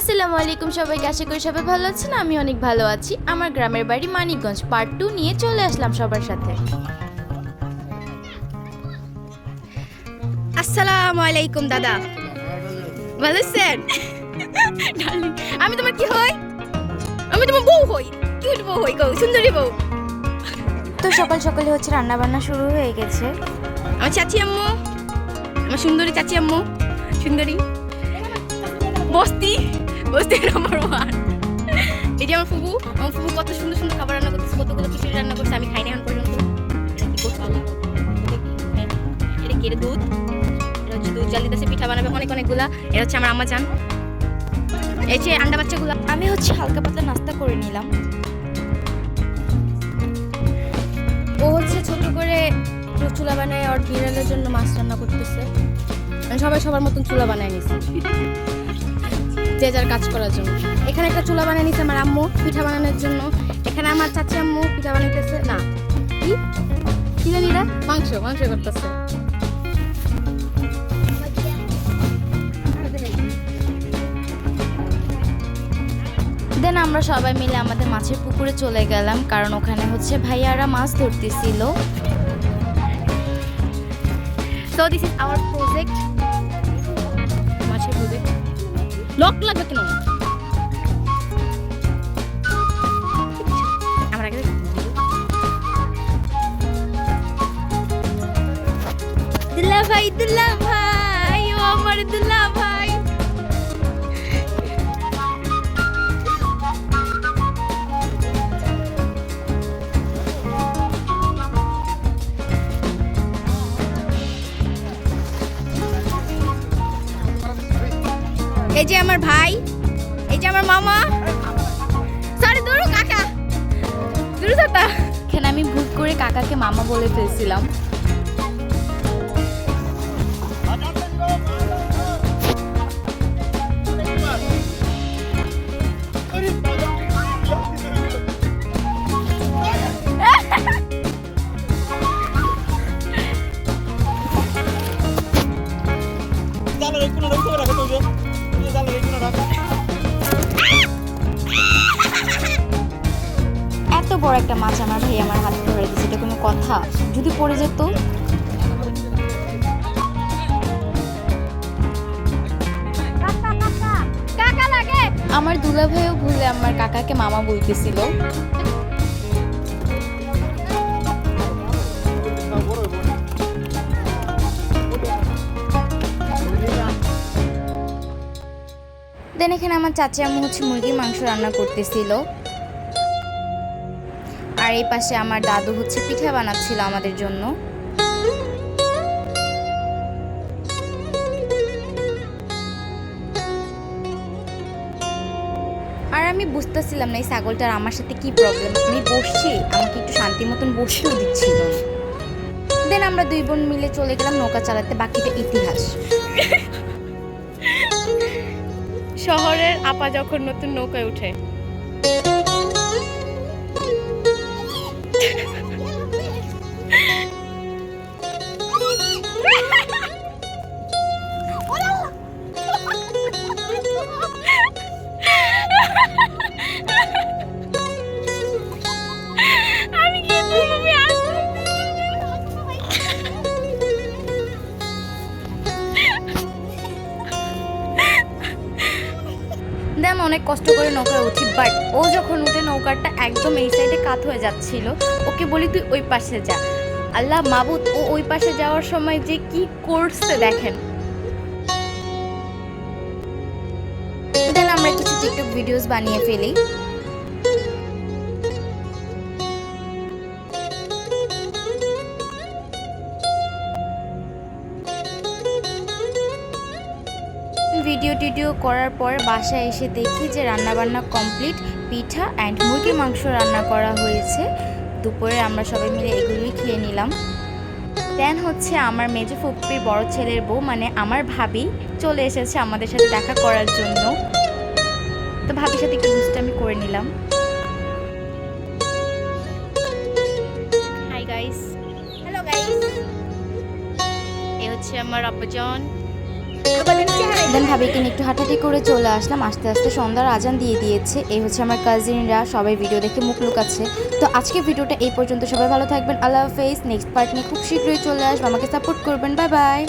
আসসালামু আলাইকুম সবাইকে আশা করি সবাই ভালো আছেন আমি অনেক ভালো আছি। আমার গ্রামের বাড়ি মানিকগঞ্জ পার্ট টু নিয়ে চলে আসলাম সবার সাথে। আসসালামু আলাইকুম দাদা। ভালো আছেন? আমি তোমার কি হই? আমি তোমার বউ হই। কিউট বউ হই? গো সুন্দরী বউ। তো সকাল সকালে হচ্ছে রান্না বান্না শুরু হয়ে গেছে। আমার চাচি আম্মু আমার সুন্দরী চাচি আম্মু সুন্দরী। বস্তি। বস্তি নাম্বার ওয়ান যে আমার ফুবু আমার ফুবু কত সুন্দর সুন্দর খাবার রান্না করতেছে কতগুলো খিচুড়ি রান্না করছে, আমি খাইনি এখন পর্যন্ত? এটা কি? এটা কি? এটা দুধ। এটা হচ্ছে দুধ জাল দিতেছে, পিঠা বানাবে অনেক অনেকগুলা। এটা হচ্ছে আমার আম্মা জান এই যে আন্ডা বাচ্চাগুলা। আমি হচ্ছে হালকা পাতলা নাস্তা করে নিলাম। ও হচ্ছে ছোট করে চুলা বানায়, আর বিড়ালের জন্য মাছ রান্না করতেছে। মানে সবাই সবার মতন চুলা বানায় নিছে। যে যার কাজ করার জন্য। এখানে একটা চুলা বানিয়ে নিছে আমার আম্মু পিঠা বানানোর জন্য। এখানে আমার চাচি আম্মু পিঠা বানাইতেছে। না কি? কি জানি রে মাংস মাংস করতেছে। দেন আমরা সবাই মিলে আমাদের মাছের পুকুরে চলে গেলাম কারণ ওখানে হচ্ছে ভাইয়ারা মাছ ধরতেছিল। So this is our project lock লাগবে কেন? আমার আগে দুল্লা ভাই দুলা ভাই ও আমার দুলা এই যে আমার ভাই, এই যে আমার মামা। সরি দূর কাকা। দূর দাদা এখানে আমি ভুল করে কাকাকে মামা বলে ফেলছিলাম। একটা মাছ আমার ভাই আমার হাতে ধরে দিয়েছে, এটা কোনো কথা। যদি পড়ে যেত। আমার দুলা ভাইও ভুলে আমার কাকাকে মামা বলতেছিল। দেন এখানে আমার চাচা আম্মু হচ্ছে মুরগির মাংস রান্না করতেছিল। আর এই পাশে আমার দাদু হচ্ছে পিঠা বানাচ্ছিল আমাদের জন্য। আর আমি বুঝতেছিলাম না এই ছাগলটার আমার সাথে কি প্রবলেম আমি বসছি, আমাকে একটু শান্তি মতন বসতেও দিচ্ছিল দেন আমরা দুই বোন মিলে চলে গেলাম নৌকা চালাতে, বাকিটা ইতিহাস। শহরের আপা যখন নতুন নৌকায় উঠে অনেক কষ্ট করে নৌকায় উঠি বাট ও যখন উঠে নৌকাটা একদম এই সাইডে কাত হয়ে যাচ্ছিল, ওকে বলি, তুই ওই পাশে যা। আল্লাহ মাবুদ, ও ওই পাশে যাওয়ার সময় যে কি করছে দেখেন। আমরা কিছু টিকটক ভিডিওস বানিয়ে ফেলি। ভিডিও টিডিও করার পর বাসায় এসে দেখি যে রান্নাবান্না কমপ্লিট পিঠা অ্যান্ড মুরগির মাংস রান্না করা হয়েছে। দুপুরে আমরা সবাই মিলে এগুলোই খেয়ে নিলাম। দেন হচ্ছে আমার মেজো ফুপ্পির বড় ছেলের বউ মানে আমার ভাবি চলে এসেছে আমাদের সাথে দেখা করার জন্য। তো ভাবির সাথে একটু দুষ্টামি করে নিলাম। হাই গাইস হ্যালো গাইস এ হচ্ছে আমার আব্বাজন। আব্বাজন কিনে একটু হাঁটাহাঁটি করে চলে আসলাম। আস্তে আস্তে সন্ধ্যার আজান দিয়ে দিয়েছে। এই হচ্ছে আমার কাজিনরা সবাই ভিডিও দেখে মুখ লুকাচ্ছে। তো আজকে ভিডিওটা এই পর্যন্ত। সবাই ভালো থাকবেন। আল্লাহ হাফেজ। নেক্সট পার্ট নিয়ে খুব শীঘ্রই চলে আসব। আমাকে সাপোর্ট করবেন। Bye bye